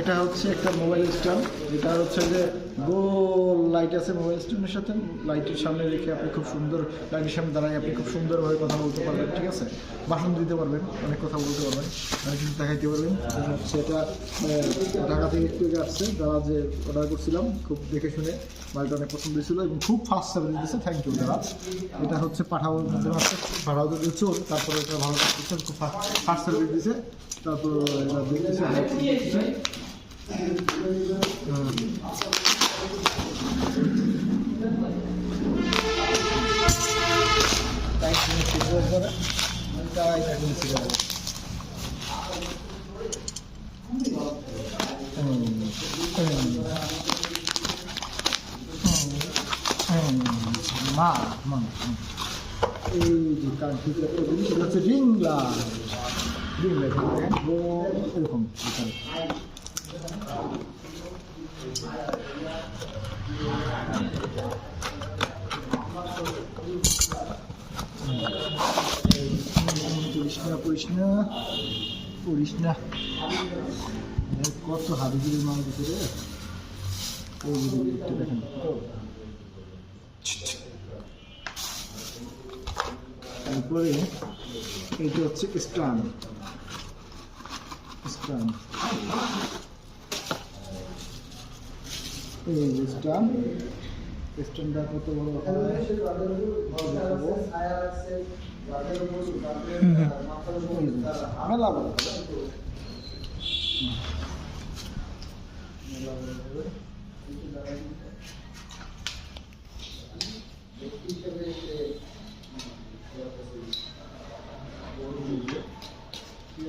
এটা হচ্ছে একটা মোবাইল স্ট্যান্ড হচ্ছে যে গোল লাইট আছে মোবাইল স্ট্যান্ডের সাথে লাইটের সামনে রেখে আপনি খুব সুন্দর লাইটের সামনে দাঁড়ায় আপনি খুব সুন্দরভাবে কথা বলতে পারবেন ঠিক আছে ভাষণ দিতে পারবেন অনেক কথা বলতে পারবেন অনেক কিছু দেখাইতে পারবেন আহ, ঢাকা থেকে একটু আসছে যারা যে অর্ডার করছিলাম খুব দেখে শুনে মালটা অনেক পছন্দ হয়েছিল এবং খুব ফাস্ট সার্ভিস দিচ্ছে থ্যাংক ইউ দাদা এটা হচ্ছে পাঠাও পাঠাও চোর তারপরে এটা ভালো খুব ফাস্ট সার্ভিস দিচ্ছে তারপর এটা দেখতেছি মা মা এই যে জিনিস সেটা হচ্ছে রিং লাইট। কত হাবিজুরের মাল দিতে রে ওই দেখেন তারপরে এটা হচ্ছে স্টান স্টান এই যে স্টান স্টানটা কত বড় মেলা বড় বড়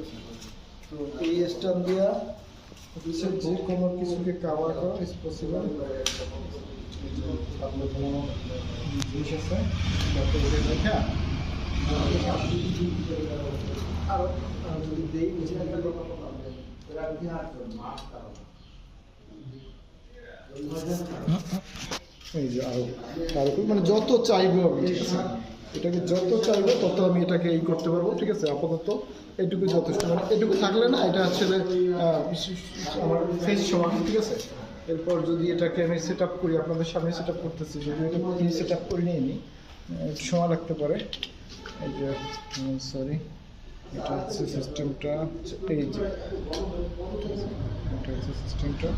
হবে। তো এই স্টান দিয়া অফিসের যে কোনো কিছুকে কাভার করা ইজ পসিবল আপনার কোনো জিনিস আছে যদি দেই নিচে এই যে আরও আরও মানে যত চাইব ঠিক আছে? এটাকে যত চাইব তত আমি এটাকে এই করতে পারব ঠিক আছে? আপাতত এটুকু যথেষ্ট। মানে এটুকু থাকলে না এটা আসলে আহ, আমার ফেস সমান ঠিক আছে? এরপর যদি এটাকে আমি সেট আপ করি আপনাদের সামনে সেট আপ করতেছি যদি এটা সেট আপ করে নিয়ে নিই একটু সময় লাগতে পারে। এই যে সরি এটা হচ্ছে সিস্টেমটা এই যে এটা হচ্ছে সিস্টেমটা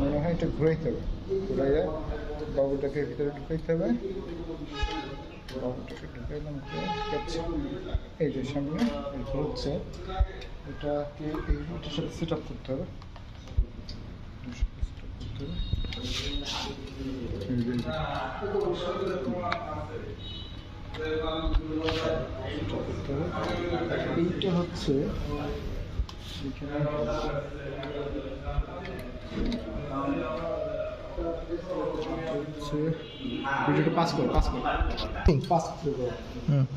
মনে হয় এটা ঘুরাইতে হবে। ঘুরাইয়া বাবুটাকে ভিতরে ঢুকাইতে হবে। যে সামনে এটা হচ্ছে এটাকে এই এটার সাথে সেট আপ করতে হবে এটার সাথে set up করতে হবে। এই যে, এই যে। সেটা করতে হবে। এইটা হচ্ছে এখানে হচ্ছে ভিডিওটা পাস করো পাস করো। পাস করো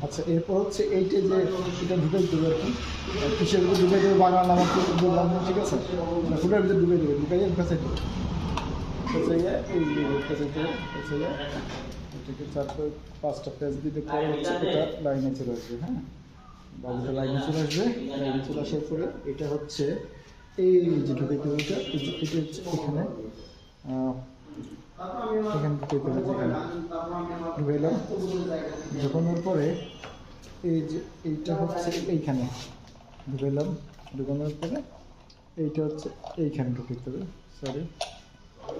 আচ্ছা এরপর হচ্ছে এইটা যে এটা ঢুকে দেবে আর কি। কিসের ঢুকে দেবে? বাংলা ঠিক আছে? ফুটার ভিতরে ঢুকে দেবে ঢুকে দেবে কাছে এটাকে চারটে পাঁচটা পেজ দিতে পরে হচ্ছে এটা লাইনে চলে আসবে হ্যাঁ? বাবুটা লাইনে চলে আসবে লাইনে চলে আসার পরে এটা হচ্ছে এই যে ঢুকে দেবে এটা এটা হচ্ছে এখানে ঢুকে দেবে যেখানে ঢুকাইলাম ঢুকানোর পরে এই যে এইটা হচ্ছে এইখানে। ঢুকাইলাম ঢুকানোর পরে এইটা হচ্ছে এইখানে ঢুকাইতে হবে। সরি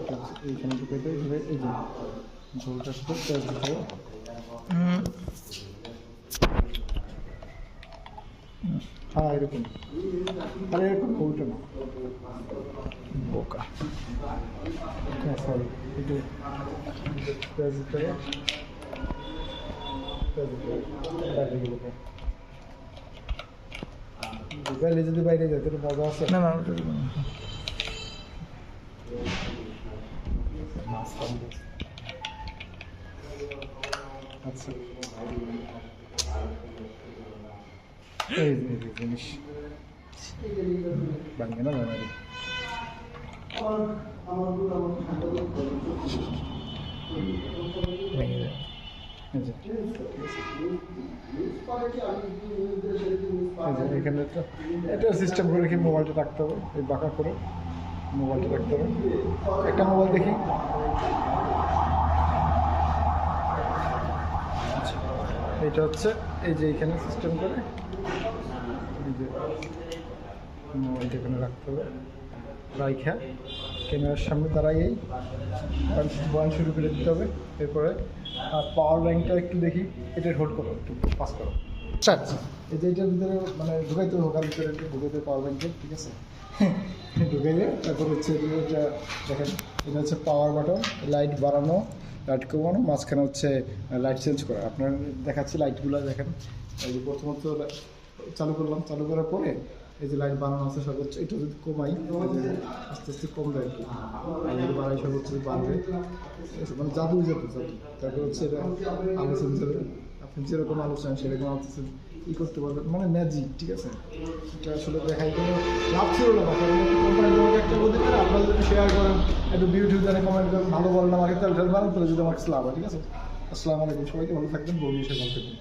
এটা হচ্ছে এইখানে ঢুকাইতে হবে। ঢুকে এই যে ঝোলটার সাথে পেঁয়াজ দিতে হ্যাঁ এরকম। আরে, এরকম উল্টো না বোকা হ্যাঁ সরি একটু পেঁয়াজ দিতে হবে পেঁয়াজ দিতে হবে বাইরে গেলে পরে। গেলে যদি বাইরে যায় তাহলে মজা আছে না না ওটা দিবেন না। আচ্ছা এই যে এই যে জিনিস ভাঙবে না ভাঙবে এখানে একটা এটা সিস্টেম করে রেখে মোবাইলটা রাখতে হবে, এই বাঁকা করে মোবাইলটা রাখতে হবে। একটা মোবাইল দেখি। এটা হচ্ছে, এই যে এখানে সিস্টেম করে মোবাইলটা এখানে রাখতে হবে। রাইখা। ক্যামেরার সামনে দাঁড়াইয়েই বয়ান শুরু করে দিতে হবে। এরপরে আর পাওয়ার ব্যাংকটা একটু দেখি এটা হোল্ড করো একটু পাস করো। স্টার্ট এই যে এটার ভিতরে মানে ঢুকাইতে হবে ওখান ভিতরে ঢুকাইতে পাওয়ার ব্যাংকে ঠিক আছে? ঢুকাইলে তারপর হচ্ছে এটা দেখেন এটা হচ্ছে পাওয়ার বাটন লাইট বাড়ানো লাইট কমানো মাঝখানে হচ্ছে লাইট চেঞ্জ করা। আপনার দেখাচ্ছি লাইটগুলো দেখেন। এই যে প্রথমত চালু করলাম চালু করার পরে এই যে লাইন বানানো আছে সর্বোচ্চ, এটা যদি কমাই আস্তে আস্তে কমবে আর কি। যদি বাড়াই সর্বোচ্চ বাড়বে মানে জাদু জাদু জাদু। তারপর হচ্ছে এটা আলোচনা যাবে। আপনি যেরকম আলোচনা, সেরকম আলোচনা ই করতে পারবেন। মানে ম্যাজিক ঠিক আছে? এটা আসলে দেখাই কোনো লাভ ছিল না। কোম্পানি একটা বলতে পারে, আপনারা যদি শেয়ার করেন, একটু বিউটিউব জানে কমেন্ট করেন, ভালো বলেন আমাকে, তাহলে বানান তাহলে যদি আমার কাছে লাভ হয়, ঠিক আছে? আসসালামু আলাইকুম সবাইকে, ভালো থাকবেন বউ এসে ভালো থাকবেন।